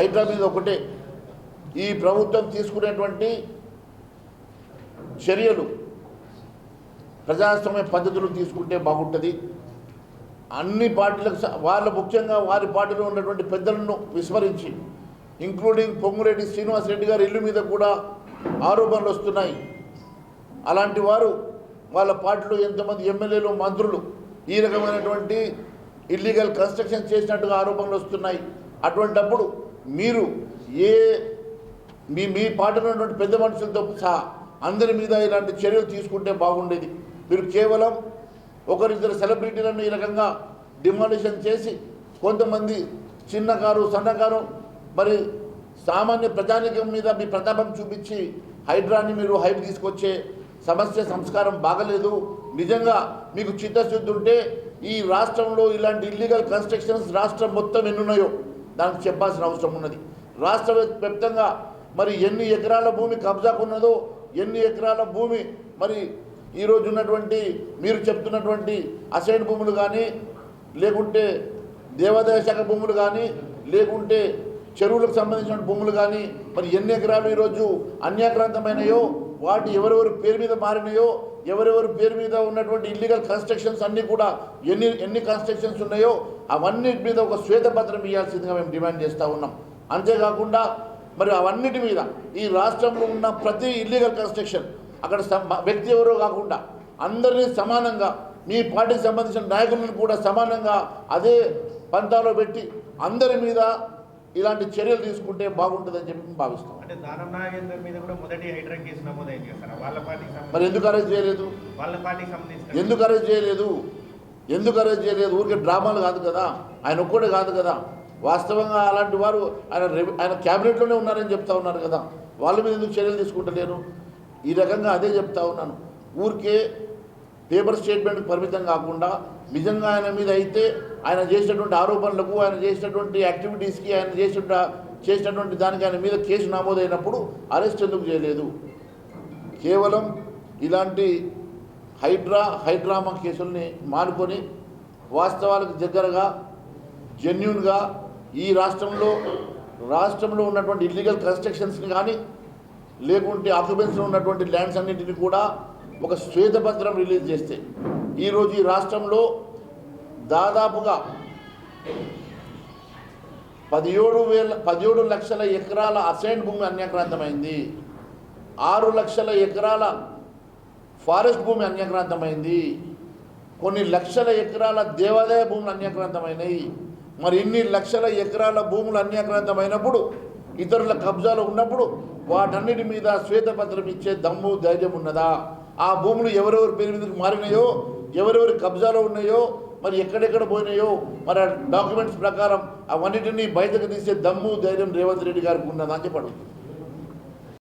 హైడ్రా మీద ఒకటే. ఈ ప్రభుత్వం తీసుకునేటువంటి చర్యలు ప్రజాస్వామ్య పద్ధతులు తీసుకుంటే బాగుంటుంది. అన్ని పార్టీలకు వాళ్ళ ముఖ్యంగా వారి పార్టీలో ఉన్నటువంటి పెద్దలను విస్మరించి ఇంక్లూడింగ్ పొంగురెడ్డి శ్రీనివాసరెడ్డి గారి ఇల్లు మీద కూడా ఆరోపణలు వస్తున్నాయి. అలాంటి వారు వాళ్ళ పార్టీలో ఎంతమంది ఎమ్మెల్యేలు మంత్రులు ఈ రకమైనటువంటి ఇల్లీగల్ కన్స్ట్రక్షన్ చేసినట్టుగా ఆరోపణలు వస్తున్నాయి. అటువంటప్పుడు మీరు ఏ మీ మీ పార్టీలో పెద్ద మనుషులతో సహా అందరి మీద ఇలాంటి చర్యలు తీసుకుంటే బాగుండేది. మీరు కేవలం ఒకరిద్దరు సెలబ్రిటీలను ఈ రకంగా డిమాలిషన్ చేసి కొంతమంది చిన్నకారు సన్నకారు మరి సామాన్య ప్రజానికం మీద మీ ప్రతాపం చూపించి హైడ్రాని మీరు హైట్ తీసుకొచ్చే సమస్య సంస్కారం బాగలేదు. నిజంగా మీకు చిత్తశుద్ధి ఉంటే ఈ రాష్ట్రంలో ఇలాంటి ఇల్లీగల్ కన్స్ట్రక్షన్స్ రాష్ట్రం మొత్తం ఎన్నున్నాయో? దానికి చెప్పాల్సిన అవసరం ఉన్నది. రాష్ట్ర వ్యాప్తంగా మరి ఎన్ని ఎకరాల భూమి కబ్జాకు ఉన్నదో ఎన్ని ఎకరాల భూమి మరి ఈరోజు ఉన్నటువంటి మీరు చెప్తున్నటువంటి అసైన్ భూములు కానీ లేకుంటే దేవాదాయ శాఖ భూములు కానీ లేకుంటే చెరువులకు సంబంధించిన భూములు కానీ మరి ఎన్ని ఎకరాలు ఈరోజు అన్యాక్రాంతమైనయో వాటి ఎవరెవరి పేరు మీద మారినాయో ఎవరెవరి పేరు మీద ఉన్నటువంటి ఇల్లీగల్ కన్స్ట్రక్షన్స్ అన్నీ కూడా ఎన్ని ఎన్ని కన్స్ట్రక్షన్స్ ఉన్నాయో అవన్నిటి మీద ఒక శ్వేతపత్రం ఇవ్వాల్సిందిగా మేము డిమాండ్ చేస్తూ ఉన్నాం. అంతేకాకుండా మరి అవన్నిటి మీద ఈ రాష్ట్రంలో ఉన్న ప్రతి ఇల్లీగల్ కన్స్ట్రక్షన్ అక్కడ వ్యక్తి ఎవరో కాకుండా అందరినీ సమానంగా మీ పార్టీకి సంబంధించిన నాయకులను కూడా సమానంగా అదే పంతాలో పెట్టి అందరి మీద ఇలాంటి చర్యలు తీసుకుంటే బాగుంటుందని చెప్పి మేము భావిస్తాం. అంటే దానం నాగేందర్ మీద కూడా మొదటి హైడ్రా కేసు నమోదైంది కదా వాళ్ళ పార్టీకి మరి ఎందుకు అరెస్ట్ చేయలేదు? వాళ్ళ పార్టీకి సంబంధించి. ఎందుకు అరెస్ట్ చేయలేదు? ఎందుకు అరెస్ట్ చేయలేదు? ఊరికే డ్రామాలు కాదు కదా? ఆయన ఒక్కడే కాదు కదా? వాస్తవంగా అలాంటి వారు ఆయన ఆయన క్యాబినెట్లోనే ఉన్నారని చెప్తా ఉన్నారు కదా? వాళ్ళ మీద ఎందుకు చర్యలు తీసుకుంటలేరు? ఈ రకంగా అదే చెప్తా ఉన్నాను. ఊరికే పేపర్ స్టేట్మెంట్కి పరిమితం కాకుండా నిజంగా ఆయన మీద అయితే ఆయన చేసినటువంటి ఆరోపణలకు ఆయన చేసినటువంటి యాక్టివిటీస్కి ఆయన చేసిన చేసినటువంటి దానికి ఆయన మీద కేసు నమోదైనప్పుడు అరెస్ట్ ఎందుకు చేయలేదు? కేవలం ఇలాంటి హైడ్రా హైడ్రామా కేసుల్ని మానుకొని వాస్తవాలకు దగ్గరగా జెన్యున్గా ఈ రాష్ట్రంలో రాష్ట్రంలో ఉన్నటువంటి ఇల్లీగల్ కన్స్ట్రక్షన్స్ని కానీ లేకుంటే ఆక్యుపెన్స్లో ఉన్నటువంటి ల్యాండ్స్ అన్నింటినీ కూడా ఒక శ్వేతపత్రం రిలీజ్ చేస్తే ఈరోజు ఈ రాష్ట్రంలో దాదాపుగా పదిహేడు వేల పదిహేడు లక్షల ఎకరాల అసైన్ భూమి అన్యాక్రాంతమైంది. ఆరు లక్షల ఎకరాల ఫారెస్ట్ భూమి అన్యాక్రాంతమైంది. కొన్ని లక్షల ఎకరాల దేవాదాయ భూములు అన్యాక్రాంతమైనవి మరి ఇన్ని లక్షల ఎకరాల భూములు అన్యాక్రాంతమైనప్పుడు ఇతరుల కబ్జాలు ఉన్నప్పుడు వాటన్నిటి మీద శ్వేతపత్రం ఇచ్చే దమ్ము ధైర్యం ఉన్నదా? ఆ భూములు ఎవరెవరి పేరు మీద మారినాయో ఎవరెవరి కబ్జాలో ఉన్నాయో మరి ఎక్కడెక్కడ పోయినాయో మరి ఆ డాక్యుమెంట్స్ ప్రకారం అవన్నిటినీ బయటకు తీసే దమ్ము ధైర్యం రేవంత్ రెడ్డి గారికి ఉన్నదని అని చెప్పి అడుగుతుంది